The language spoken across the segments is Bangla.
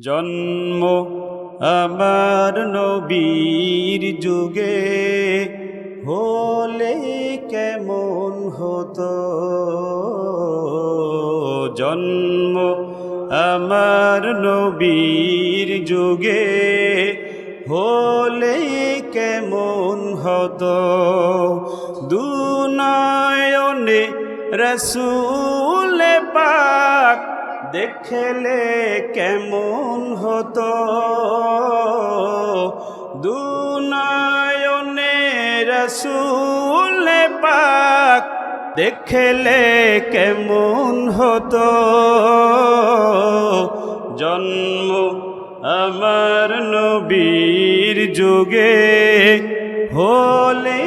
জন্ম আমার নবীর যুগে হলে কেমন হতো? জন্ম আমার নবীর যুগে হলে কেমন হতো? দুনয়নে রসুল পাক দেখলে কেমন হতো? দুনয়নে রসুল পাক দেখলে কেমন হতো? জন্ম আমার নবীর যুগে হলে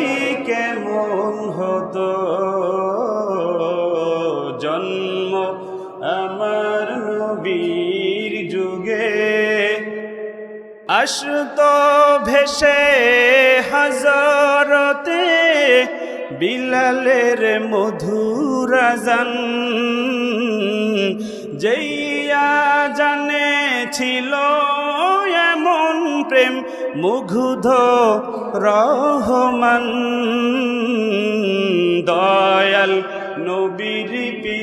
নবীর যুগে আসত ভেসে হাজারতে বিলালের মধুরাজান যেইয়া জানে ছিল এমন প্রেম মুগ্ধ রহমান।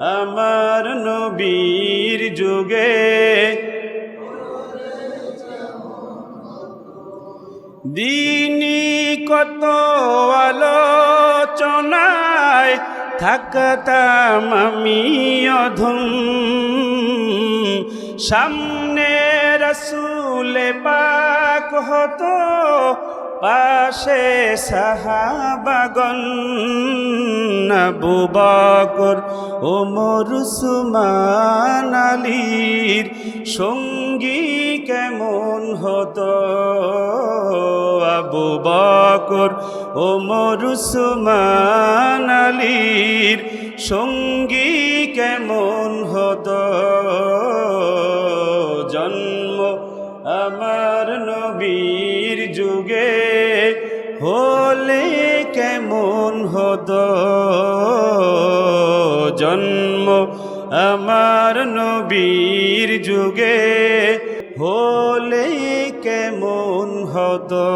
আমার নবীর যুগে। দিনী কত আলোচনায় থাকতাম আমি অধম। সামনে রসুলে পাক হতো পাশে সাহাবাগন আবু বকর ওমর উসমান আলীর সঙ্গী কেমন হতো? আবু বকর ওমর উসমান আলীর সঙ্গী কেমন হতো? জন্ম আমার নবীর যুগে হলে কেমন হদ জন্ম আমার নবীর যুগে হলে কেমন হতো?